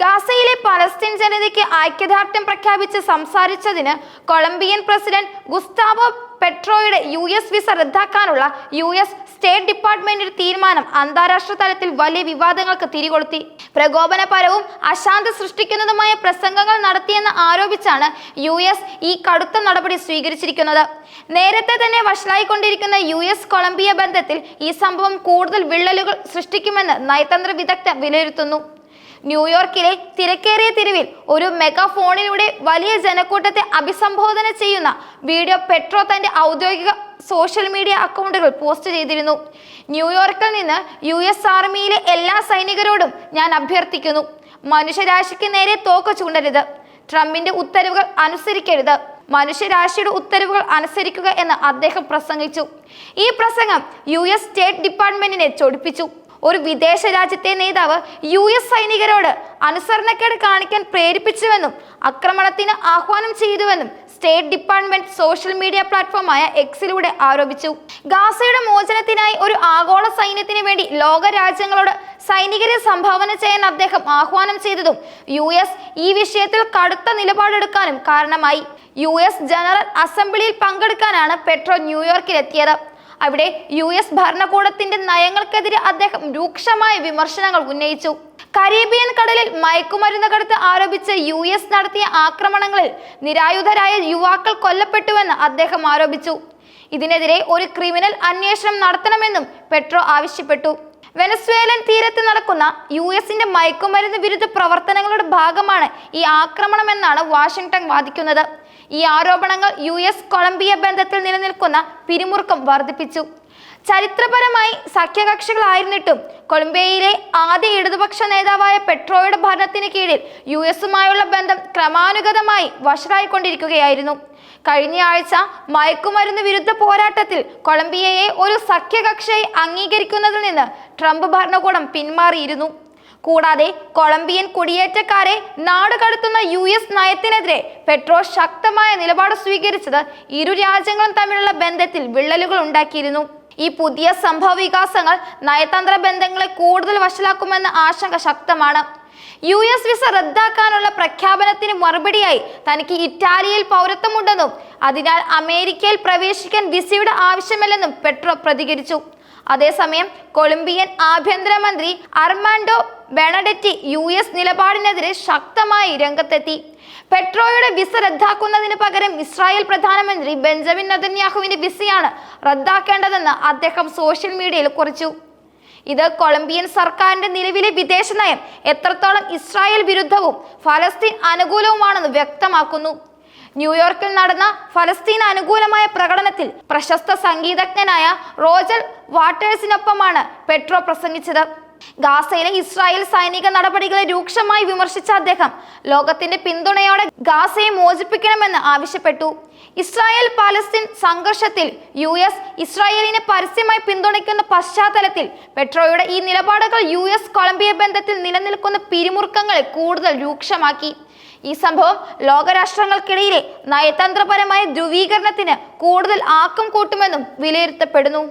ഗാസയിലെ പലസ്തീൻ ജനതയ്ക്ക് ഐക്യദാർഢ്യം പ്രഖ്യാപിച്ച് സംസാരിച്ചതിന് കൊളംബിയൻ പ്രസിഡന്റ് ഗുസ്താവോ പെട്രോയുടെ യു എസ് വിസ റദ്ദാക്കാനുള്ള യു എസ് സ്റ്റേറ്റ് ഡിപ്പാർട്ട്മെന്റിന്റെ തീരുമാനം അന്താരാഷ്ട്ര തലത്തിൽ വലിയ വിവാദങ്ങൾക്ക് തിരികൊളുത്തി. പ്രകോപനപരവും അശാന്തി സൃഷ്ടിക്കുന്നതുമായ പ്രസംഗങ്ങൾ നടത്തിയെന്ന് ആരോപിച്ചാണ് യു എസ് ഈ കടുത്ത നടപടി സ്വീകരിച്ചിരിക്കുന്നത്. നേരത്തെ തന്നെ വഷളായിക്കൊണ്ടിരിക്കുന്ന യു എസ് കൊളംബിയ ബന്ധത്തിൽ ഈ സംഭവം കൂടുതൽ വിള്ളലുകൾ സൃഷ്ടിക്കുമെന്ന് നയതന്ത്ര വിദഗ്ധ വിലയിരുത്തുന്നു. ന്യൂയോർക്കിലെ തിരക്കേറിയ തെരുവിൽ ഒരു മെഗാഫോണിലൂടെ വലിയ ജനക്കൂട്ടത്തെ അഭിസംബോധന ചെയ്യുന്ന വീഡിയോ പെട്രോ തന്റെ ഔദ്യോഗിക സോഷ്യൽ മീഡിയ അക്കൗണ്ടുകൾ പോസ്റ്റ് ചെയ്തിരുന്നു. ന്യൂയോർക്കിൽ നിന്ന് യു എസ് ആർമിയിലെ എല്ലാ സൈനികരോടും ഞാൻ അഭ്യർത്ഥിക്കുന്നു. മനുഷ്യരാശിക്ക് നേരെ തോക്ക് ചൂണ്ടരുത്. ട്രംപിന്റെ ഉത്തരവുകൾ അനുസരിക്കരുത്. മനുഷ്യരാശിയുടെ ഉത്തരവുകൾ അനുസരിക്കുക എന്ന് അദ്ദേഹം പ്രസംഗിച്ചു. ഈ പ്രസംഗം യു എസ് സ്റ്റേറ്റ് ഡിപ്പാർട്ട്മെന്റിനെ ചൊടിപ്പിച്ചു. ഒരു വിദേശ രാജ്യത്തെ നേതാവ് യു എസ് സൈനികരോട് അനുസരണക്കേട് കാണിക്കാൻ പ്രേരിപ്പിച്ചുവെന്നും ആക്രമണത്തിന് ആഹ്വാനം ചെയ്തുവെന്നും സ്റ്റേറ്റ് ഡിപ്പാർട്ട്മെന്റ് സോഷ്യൽ മീഡിയ പ്ലാറ്റ്ഫോമായ എക്സിലൂടെ ആരോപിച്ചു. ഗാസയുടെ മോചനത്തിനായി ഒരു ആഗോള സൈന്യത്തിന് വേണ്ടി ലോക രാജ്യങ്ങളോട് സൈനികരെ സംഭാവന ചെയ്യാൻ അദ്ദേഹം ആഹ്വാനം ചെയ്തതും യു എസ് ഈ വിഷയത്തിൽ കടുത്ത നിലപാടെടുക്കാനും കാരണമായി. യു എസ് ജനറൽ അസംബ്ലിയിൽ പങ്കെടുക്കാനാണ് പെട്രോ ന്യൂയോർക്കിലെത്തിയത്. അവിടെ യു എസ് ഭരണകൂടത്തിന്റെ നയങ്ങൾക്കെതിരെ അദ്ദേഹം രൂക്ഷമായ വിമർശനങ്ങൾ ഉന്നയിച്ചു. കരീബിയൻ കടലിൽ മയക്കുമരുന്ന് കടത്ത് ആരോപിച്ച് യു എസ് നടത്തിയ ആക്രമണങ്ങളിൽ നിരായുധരായ യുവാക്കൾ കൊല്ലപ്പെട്ടുവെന്ന് അദ്ദേഹം ആരോപിച്ചു. ഇതിനെതിരെ ഒരു ക്രിമിനൽ അന്വേഷണം നടത്തണമെന്നും പെട്രോ ആവശ്യപ്പെട്ടു. വെനസ്വേലൻ തീരത്ത് നടക്കുന്ന യു എസിന്റെ മയക്കുമരുന്ന് വിരുദ്ധ പ്രവർത്തനങ്ങളുടെ ഭാഗമാണ് ഈ ആക്രമണമെന്നാണ് വാഷിംഗ്ടൺ വാദിക്കുന്നത്. ഈ ആരോപണങ്ങൾ യു എസ് കൊളംബിയ ബന്ധത്തിൽ നിലനിൽക്കുന്ന പിരിമുറുക്കം വർദ്ധിപ്പിച്ചു. ചരിത്രപരമായി സഖ്യകക്ഷികളായിരുന്നിട്ടും കൊളംബിയയിലെ ആദ്യ ഇടതുപക്ഷ നേതാവായ പെട്രോയുടെ ഭരണത്തിന് കീഴിൽ യു എസുമായുള്ള ബന്ധം ക്രമാനുഗതമായി വഷറായിക്കൊണ്ടിരിക്കുകയായിരുന്നു കഴിഞ്ഞ ആഴ്ച മയക്കുമരുന്ന് വിരുദ്ധ പോരാട്ടത്തിൽ കൊളംബിയയെ ഒരു സഖ്യകക്ഷിയായി അംഗീകരിക്കുന്നതിൽ നിന്ന് ട്രംപ് ഭരണകൂടം പിന്മാറിയിരുന്നു. കൂടാതെ കൊളംബിയൻ കുടിയേറ്റക്കാരെ നാടുകടത്തുന്ന യു എസ് നയത്തിനെതിരെ പെട്രോ ശക്തമായ നിലപാട് സ്വീകരിച്ചത് ഇരു രാജ്യങ്ങളും തമ്മിലുള്ള ബന്ധത്തിൽ വിള്ളലുകൾ ഉണ്ടാക്കിയിരുന്നു. ഈ പുതിയ സംഭവ വികാസങ്ങൾ നയതന്ത്ര ബന്ധങ്ങളെ കൂടുതൽ വഷളാക്കുമെന്ന ആശങ്ക ശക്തമാണ്. യു എസ് വിസ റദ്ദാക്കാനുള്ള പ്രഖ്യാപനത്തിന് മറുപടിയായി തനിക്ക് ഇറ്റാലിയയിൽ പൗരത്വമുണ്ടെന്നും അതിനാൽ അമേരിക്കയിൽ പ്രവേശിക്കാൻ വിസയുടെ ആവശ്യമില്ലെന്നും പെട്രോ പ്രതികരിച്ചു. അതേസമയം കൊളംബിയൻ ആഭ്യന്തരമന്ത്രി അർമാൻഡോ ബെണഡെറ്റി യു എസ് നിലപാടിനെതിരെ ശക്തമായി രംഗത്തെത്തി. പെട്രോയുടെ വിസ റദ്ദാക്കുന്നതിന് പകരം ഇസ്രായേൽ പ്രധാനമന്ത്രി ബെഞ്ചമിൻ നദന്യാഹുവിന്റെ വിസയാണ് റദ്ദാക്കേണ്ടതെന്ന് അദ്ദേഹം സോഷ്യൽ മീഡിയയിൽ കുറിച്ചു. ഇത് കൊളംബിയൻ സർക്കാരിന്റെ നിലവിലെ വിദേശ നയം എത്രത്തോളം ഇസ്രായേൽ വിരുദ്ധവും ഫലസ്തീൻ അനുകൂലവുമാണെന്ന് വ്യക്തമാക്കുന്നു. ന്യൂയോർക്കിൽ നടന്ന ഫലസ്തീൻ അനുകൂലമായ പ്രകടനത്തിൽ പ്രശസ്ത സംഗീതജ്ഞനായ റോജൽ വാട്ടേഴ്സിനൊപ്പമാണ് പെട്രോ പ്രസംഗിച്ചത്. ഗാസയിലെ ഇസ്രായേൽ സൈനിക നടപടികളെ രൂക്ഷമായി വിമർശിച്ച അദ്ദേഹം ലോകത്തിന്റെ പിന്തുണയോടെ ഗാസയെ മോചിപ്പിക്കണമെന്ന് ആവശ്യപ്പെട്ടു. ഇസ്രായേൽ പാലസ്തീൻ സംഘർഷത്തിൽ യു എസ് ഇസ്രായേലിനെ പരസ്യമായി പിന്തുണയ്ക്കുന്ന പശ്ചാത്തലത്തിൽ പെട്രോയുടെ ഈ നിലപാടുകൾ യു എസ് കൊളംബിയ ബന്ധത്തിൽ നിലനിൽക്കുന്ന പിരിമുറുക്കങ്ങളെ കൂടുതൽ രൂക്ഷമാക്കി. ഈ സംഭവം ലോകരാഷ്ട്രങ്ങൾക്കിടയിലെ നയതന്ത്രപരമായ ധ്രുവീകരണത്തിന് കൂടുതൽ ആക്കം കൂട്ടുമെന്നും വിലയിരുത്തപ്പെടുന്നു.